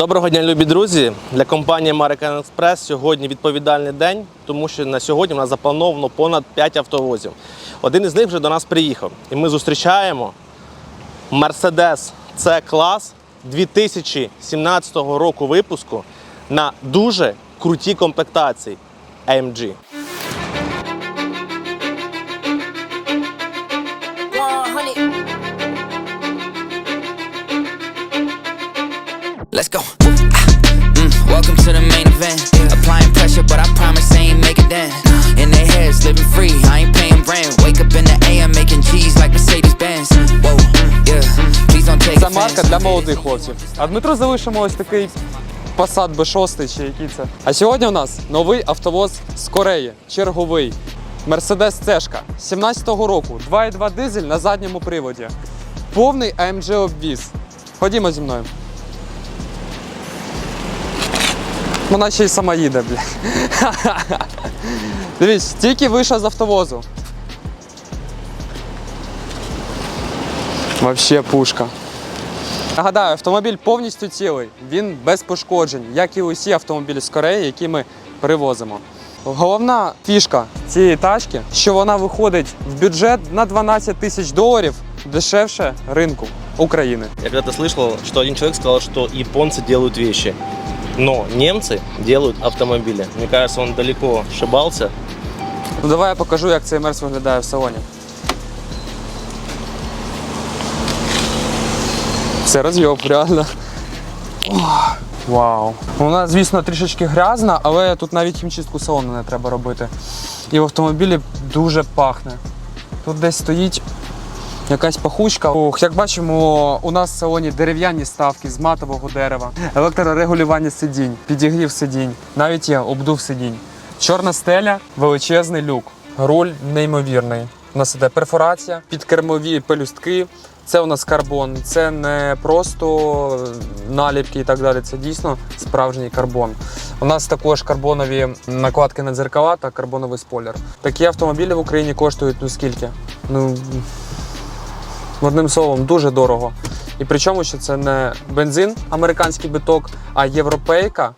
Доброго дня, любі друзі! Для компанії American Express сьогодні відповідальний день, тому що на сьогодні у нас заплановано понад 5 автовозів. Один із них вже до нас приїхав. І ми зустрічаємо Mercedes C клас 2017 року випуску на дуже крутій комплектації AMG. Let's go. Mm, welcome to the main event. Applying pressure, but I promise I ain't make it then. In their heads, living free, I ain't paying rent. Wake up in the AM, making G's like Mercedes Benz. Whoa, yeah. Please don't take Це марка для молодих хлопців. А Дмитру залишимо ось такий Passat B6 чи який це. А сьогодні у нас новий автовоз з Кореї, черговий. Mercedes C-шка 17-го року, 2,2 дизель на задньому приводі. Повний AMG обвіз. Ходімо зі мною. Вона ще й сама їде, бля. Дивіться, тільки вийшов з автовозу. Вообще пушка. Нагадаю, автомобіль повністю цілий, він без пошкоджень, як і усі автомобілі з Кореї, які ми привозимо. Головна фішка цієї тачки, що вона виходить в бюджет на 12 тисяч доларів дешевше ринку України. Я когда-то слышал, что один человек сказал, что японцы делают вещи, но немцы делают автомобили. Мне кажется, он далеко ошибался. Ну давай я покажу, як цей мерс виглядає в салоні. Це розйоб, реально. Ох, Вау. Вона, звісно, трішечки грязна, але тут навіть хімчистку салону не треба робити. І в автомобілі дуже пахне. Тут десь стоїть якась пахучка. Ох, як бачимо, у нас в салоні дерев'яні ставки з матового дерева, електрорегулювання сидінь, підігрів сидінь, навіть є обдув сидінь. Чорна стеля, величезний люк. Руль неймовірний. У нас іде перфорація, підкермові пелюстки. Це у нас карбон. Це не просто наліпки і так далі. Це дійсно справжній карбон. У нас також карбонові накладки на дзеркала та карбоновий спойлер. Такі автомобілі в Україні коштують ну скільки? Ну одним словом, дуже дорого. І причому, що це не бензин, американський биток, а європейка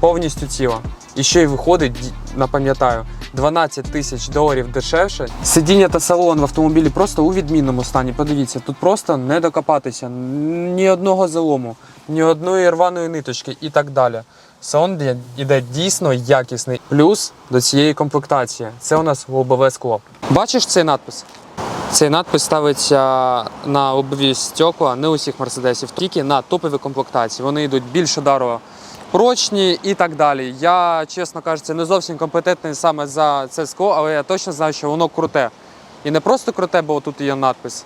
повністю ціла. І ще й виходить, напам'ятаю, 12 тисяч доларів дешевше. Сидіння та салон в автомобілі просто у відмінному стані. Подивіться, тут просто не докопатися ні одного залому, ні одної рваної ниточки і так далі. Салон іде дійсно якісний. Плюс до цієї комплектації це у нас лобове скло. Бачиш цей надпис? Цей надпис ставиться на лобові стекла не усіх мерседесів, тільки на топові комплектації. Вони йдуть більш ударово прочні і так далі. Я, чесно кажучи, не зовсім компетентний саме за це скло, але я точно знаю, що воно круте. І не просто круте, бо тут є надпис,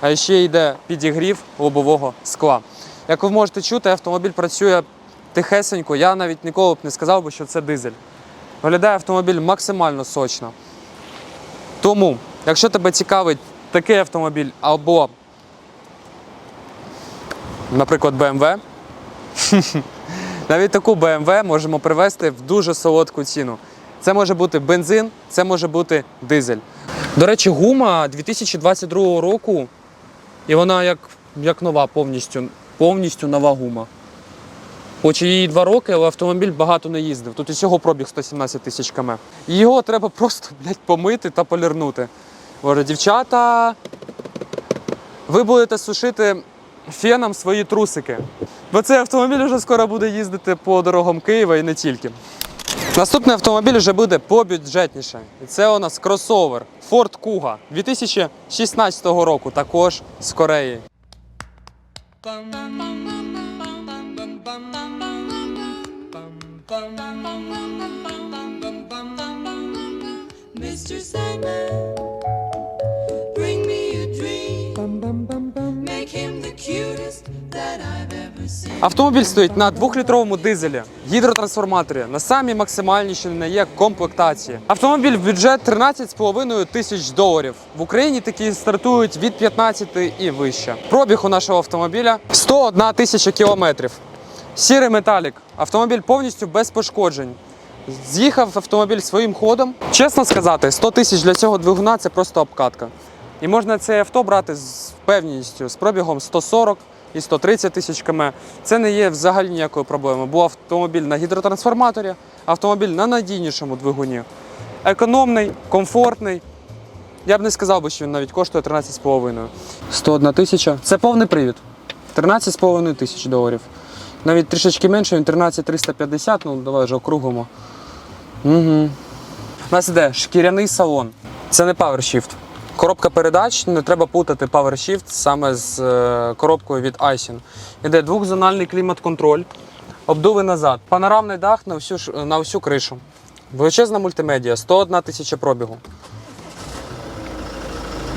а ще йде підігрів лобового скла. Як ви можете чути, автомобіль працює тихесенько. Я навіть ніколи б не сказав би, що це дизель. Виглядає автомобіль максимально сочно. Тому, якщо тебе цікавить такий автомобіль або, наприклад, BMW, навіть таку BMW можемо привезти в дуже солодку ціну. Це може бути бензин, це може бути дизель. До речі, гума 2022 року, і вона як, як нова повністю, повністю нова гума. Хоч їй два роки, але автомобіль багато не їздив. Тут усього пробіг 117 тисяч км. Його треба просто блядь, помити та полірнути. Боже, дівчата, ви будете сушити феном свої трусики. Бо цей автомобіль вже скоро буде їздити по дорогам Києва і не тільки. Наступний автомобіль вже буде побюджетніше. І це у нас кросовер Ford Kuga 2016 року, також з Кореї. Mr. Sandman, Автомобіль стоїть на двохлітровому дизелі, гідротрансформаторі на самій максимальній, що не є комплектації. Автомобіль в бюджет 13,5 тисяч доларів. В Україні такі стартують від 15 і вище. Пробіг у нашого автомобіля 101 тисяча кілометрів. Сірий металік. Автомобіль повністю без пошкоджень. З'їхав автомобіль своїм ходом. Чесно сказати, 100 тисяч для цього двигуна це просто обкатка. І можна це авто брати з впевненістю з пробігом 140 і 130 тисяч км. Це не є взагалі ніякою проблемою. Бо автомобіль на гідротрансформаторі, автомобіль на надійнішому двигуні. Економний, комфортний. Я б не сказав би, що він навіть коштує 13,5. 101 тисяча. Це повний привід. 13,5 тисяч доларів. Навіть трішечки менше, він 13 350, ну давай вже округлимо. Угу. У нас іде шкіряний салон. Це не PowerShift. Коробка передач, не треба путати PowerShift саме з е, коробкою від Aisin. Іде двохзональний клімат-контроль, обдуви назад, панорамний дах на всю, на всю кришу. Величезна мультимедіа, 101 тисяча пробігу.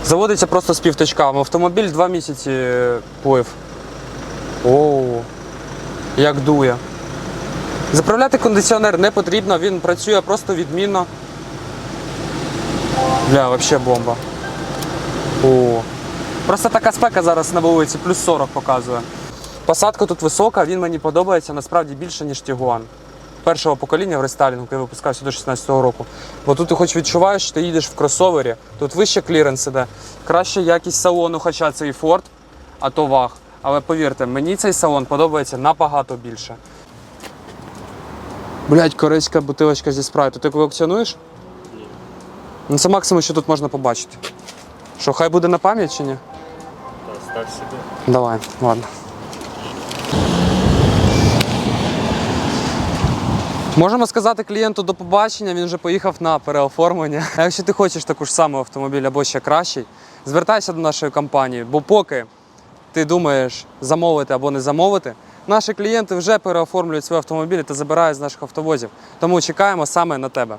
Заводиться просто з півточка. Автомобіль два місяці е, плив. Оу, як дує. Заправляти кондиціонер не потрібно, він працює просто відмінно. Бля, вообще бомба. О. Просто така спека зараз на вулиці, плюс 40 показує. Посадка тут висока, він мені подобається насправді більше, ніж Тігуан. Першого покоління в рестайлінгу, який випускався до 16-го року. Бо тут ти хоч відчуваєш, що ти їдеш в кросовері, тут вище кліренс іде, краща якість салону, хоча це і Ford, а то ваг. Але повірте, мені цей салон подобається набагато більше. Блять, корейська бутилочка зі спрайту. Ти колекціонуєш? Ну, це максимум, що тут можна побачити. Що, хай буде на пам'ять чи ні? Став собі. Давай, ладно. Можемо сказати клієнту до побачення, він вже поїхав на переоформлення. А якщо ти хочеш таку ж саму автомобіль або ще кращий, звертайся до нашої компанії, бо поки ти думаєш замовити або не замовити, наші клієнти вже переоформлюють свої автомобілі та забирають з наших автовозів. Тому чекаємо саме на тебе.